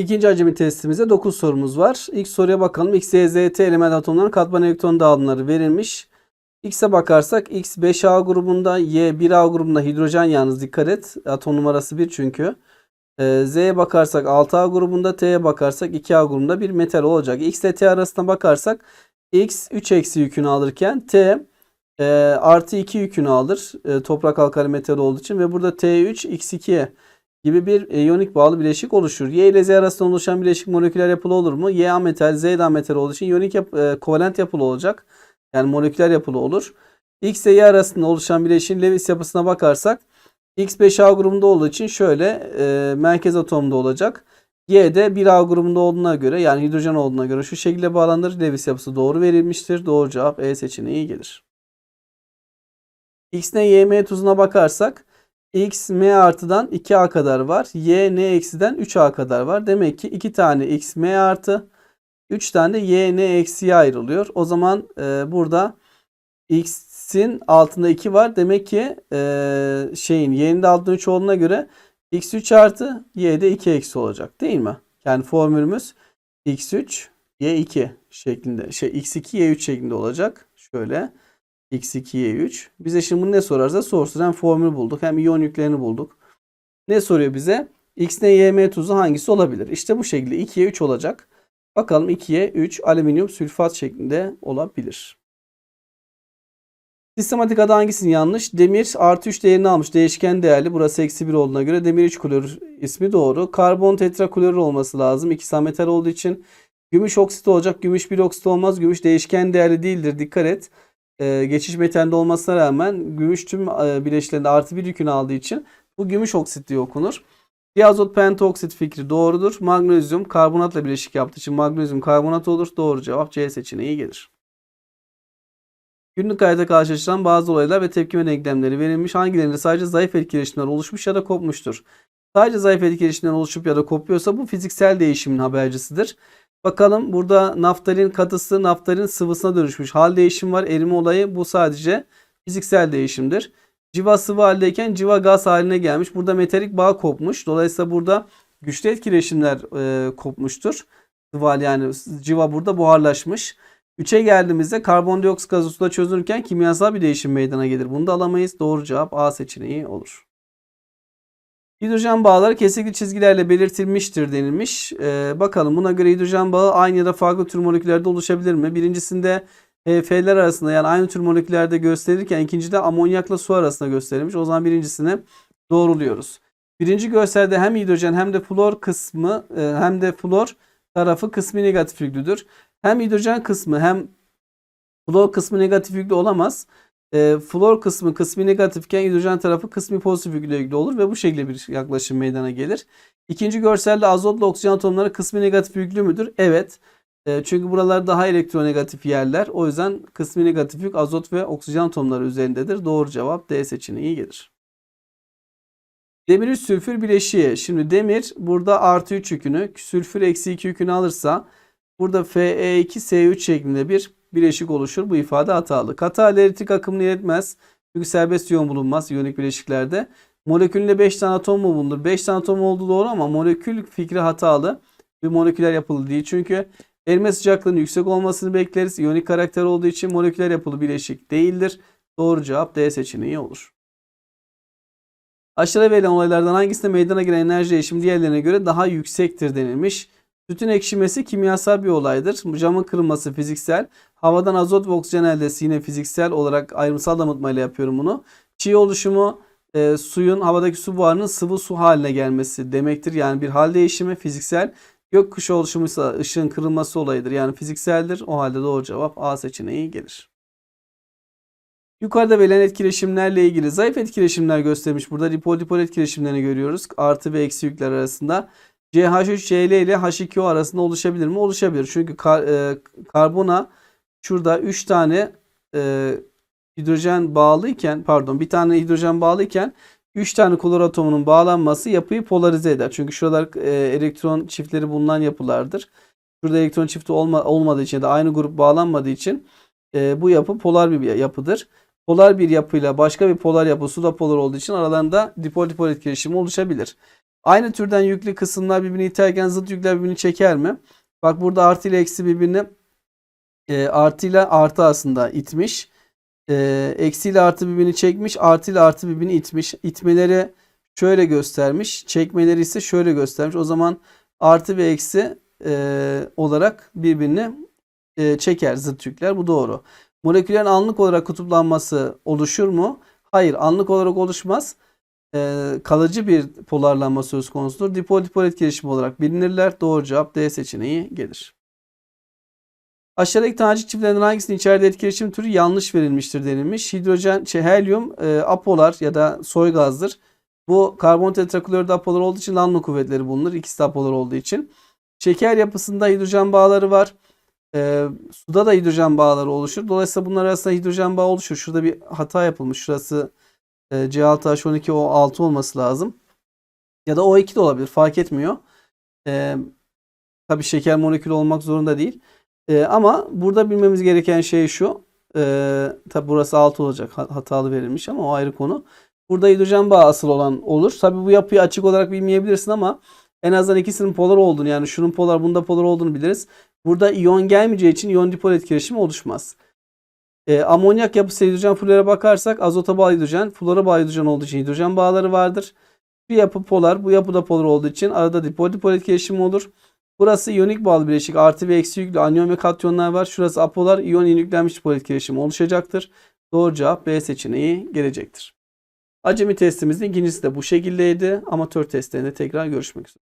İkinci acemi testimizde 9 sorumuz var. İlk soruya bakalım. X, Y, Z, T element atomlarının katman elektron dağılımları verilmiş. X'e bakarsak X 5A grubunda, Y 1A grubunda hidrojen yalnız dikkat et. Atom numarası 1 çünkü. Ee, Z'ye bakarsak 6A grubunda, T'ye bakarsak 2A grubunda bir metal olacak. X ile T arasına bakarsak X 3 eksi yükünü alırken T e, artı 2 yükünü alır. E, toprak alkali metal olduğu için ve burada T3 X2 gibi bir e, iyonik bağlı bileşik oluşur. Y ile Z arasında oluşan bileşik moleküler yapılı olur mu? Y A metal, Z A metal olduğu için iyonik yap, e, kovalent yapılı olacak. Yani moleküler yapılı olur. X ile Y arasında oluşan bileşiğin Lewis yapısına bakarsak X 5A grubunda olduğu için şöyle e, merkez atomda olacak. Y de 1A grubunda olduğuna göre yani hidrojen olduğuna göre şu şekilde bağlanır. Lewis yapısı doğru verilmiştir. Doğru cevap E seçeneği gelir. X ne Y M tuzuna bakarsak X M artıdan 2A kadar var. Y N eksiden 3A kadar var. Demek ki 2 tane X M artı 3 tane de Y N eksiye ayrılıyor. O zaman e, burada X'in altında 2 var. Demek ki e, şeyin Y'nin de altında 3 olduğuna göre X3 artı Y'de 2 eksi olacak değil mi? Yani formülümüz X3 Y2 şeklinde şey X2 Y3 şeklinde olacak. Şöyle X2 Y3. Bize şimdi ne sorarsa sorsun. Hem formül bulduk hem iyon yüklerini bulduk. Ne soruyor bize? X ne Y M tuzu hangisi olabilir? İşte bu şekilde 2'ye 3 olacak. Bakalım 2'ye 3 alüminyum sülfat şeklinde olabilir. Sistematik adı hangisinin yanlış? Demir artı 3 değerini almış. Değişken değerli. Burası eksi 1 olduğuna göre demir 3 klorür ismi doğru. Karbon tetraklorür olması lazım. İkisi metal olduğu için. Gümüş oksit olacak. Gümüş bir oksit olmaz. Gümüş değişken değerli değildir. Dikkat et. Ee, geçiş metalinde olmasına rağmen gümüş tüm e, bileşiklerinde artı bir yükünü aldığı için bu gümüş oksit diye okunur. Diazot pentaoksit fikri doğrudur. Magnezyum karbonatla bileşik yaptığı için magnezyum karbonat olur. Doğru cevap C seçeneği gelir. Günlük hayatta karşılaşılan bazı olaylar ve tepkime denklemleri verilmiş. Hangilerinde sadece zayıf etkileşimler oluşmuş ya da kopmuştur? Sadece zayıf etkileşimler oluşup ya da kopuyorsa bu fiziksel değişimin habercisidir. Bakalım burada naftalin katısı naftalin sıvısına dönüşmüş. Hal değişim var. Erime olayı bu sadece fiziksel değişimdir. Civa sıvı haldeyken civa gaz haline gelmiş. Burada metalik bağ kopmuş. Dolayısıyla burada güçlü etkileşimler e, kopmuştur. Sıvı yani civa burada buharlaşmış. 3'e geldiğimizde karbondioksit gazı suda çözülürken kimyasal bir değişim meydana gelir. Bunu da alamayız. Doğru cevap A seçeneği olur. Hidrojen bağları kesikli çizgilerle belirtilmiştir denilmiş. Ee, bakalım buna göre hidrojen bağı aynı ya da farklı tür moleküllerde oluşabilir mi? Birincisinde HF'ler arasında yani aynı tür moleküllerde gösterirken ikincide amonyakla su arasında gösterilmiş. O zaman birincisini doğruluyoruz. Birinci görselde hem hidrojen hem de flor kısmı e, hem de flor tarafı kısmi negatif yüklüdür. Hem hidrojen kısmı hem flor kısmı negatif yüklü olamaz. E, flor kısmı kısmi negatifken hidrojen tarafı kısmi pozitif yüklü yüklü olur ve bu şekilde bir yaklaşım meydana gelir. İkinci görselde azotla oksijen atomları kısmi negatif yüklü müdür? Evet. E, çünkü buralar daha elektronegatif yerler. O yüzden kısmi negatif yük azot ve oksijen atomları üzerindedir. Doğru cevap D seçeneği gelir. Demir 3 sülfür bileşiği. Şimdi demir burada artı 3 yükünü, sülfür eksi 2 yükünü alırsa burada Fe2S3 şeklinde bir bileşik oluşur. Bu ifade hatalı. Kata elektrik akımını iletmez. Çünkü serbest iyon bulunmaz iyonik bileşiklerde. Molekülünde 5 tane atom mu bulunur? 5 tane atom olduğu doğru ama molekül fikri hatalı. Bir moleküler yapılı değil. Çünkü erime sıcaklığının yüksek olmasını bekleriz. İyonik karakter olduğu için moleküler yapılı bileşik değildir. Doğru cevap D seçeneği olur. Aşağıda verilen olaylardan hangisinde meydana gelen enerji değişimi diğerlerine göre daha yüksektir denilmiş. Sütün ekşimesi kimyasal bir olaydır. Camın kırılması fiziksel. Havadan azot ve oksijen eldesi yine fiziksel olarak ayrımsal damıtmayla yapıyorum bunu. Çiğ oluşumu e, suyun havadaki su buharının sıvı su haline gelmesi demektir. Yani bir hal değişimi fiziksel. Gökkuşağı oluşumu ise ışığın kırılması olayıdır. Yani fizikseldir. O halde doğru cevap A seçeneği gelir. Yukarıda verilen etkileşimlerle ilgili zayıf etkileşimler göstermiş. Burada dipol-dipol etkileşimlerini görüyoruz. Artı ve eksi yükler arasında. CH3Cl ile H2O arasında oluşabilir mi? Oluşabilir. Çünkü kar, e, karbona şurada 3 tane e, hidrojen bağlıyken pardon bir tane hidrojen bağlıyken 3 tane klor atomunun bağlanması yapıyı polarize eder. Çünkü şuralar e, elektron çiftleri bulunan yapılardır. Şurada elektron çifti olma, olmadığı için ya da aynı grup bağlanmadığı için e, bu yapı polar bir yapıdır. Polar bir yapıyla başka bir polar yapı su da polar olduğu için aralarında dipol dipol etkileşimi oluşabilir. Aynı türden yüklü kısımlar birbirini iterken zıt yükler birbirini çeker mi? Bak burada artı ile eksi birbirini e, artı ile artı aslında itmiş. E, eksi ile artı birbirini çekmiş. Artı ile artı birbirini itmiş. İtmeleri şöyle göstermiş. Çekmeleri ise şöyle göstermiş. O zaman artı ve eksi e, olarak birbirini e, çeker zıt yükler. Bu doğru. Moleküllerin anlık olarak kutuplanması oluşur mu? Hayır, anlık olarak oluşmaz. E, kalıcı bir polarlanma söz konusudur. Dipol dipol etkileşimi olarak bilinirler. Doğru cevap D seçeneği gelir. Aşağıdaki tanecik çiftlerinden hangisinin içeride etkileşim türü yanlış verilmiştir denilmiş. Hidrojen, şey, helyum e, apolar ya da soy gazdır. Bu karbon tetrakloride apolar olduğu için Lanlo kuvvetleri bulunur. İkisi de apolar olduğu için. Şeker yapısında hidrojen bağları var. E, suda da hidrojen bağları oluşur. Dolayısıyla bunlar arasında hidrojen bağı oluşur. Şurada bir hata yapılmış. Şurası e, C6H12O6 olması lazım. Ya da O2 de olabilir. Fark etmiyor. E, tabii şeker molekülü olmak zorunda değil. E, ama burada bilmemiz gereken şey şu. E, tabii burası 6 olacak. Ha- Hatalı verilmiş ama o ayrı konu. Burada hidrojen bağı asıl olan olur. Tabii bu yapıyı açık olarak bilmeyebilirsin ama en azından ikisinin polar olduğunu yani şunun polar bunda polar olduğunu biliriz. Burada iyon gelmeyeceği için iyon dipol etkileşimi oluşmaz. E, amonyak yapısı hidrojen flora bakarsak azota bağlı hidrojen, flora bağlı hidrojen olduğu için hidrojen bağları vardır. Bir yapı polar, bu yapı da polar olduğu için arada dipol dipol etkileşimi olur. Burası iyonik bağlı bileşik artı ve eksi yüklü anyon ve katyonlar var. Şurası apolar, iyon yüklenmiş dipol etkileşimi oluşacaktır. Doğru cevap B seçeneği gelecektir. Acemi testimizin ikincisi de bu şekildeydi. Amatör testlerinde tekrar görüşmek üzere.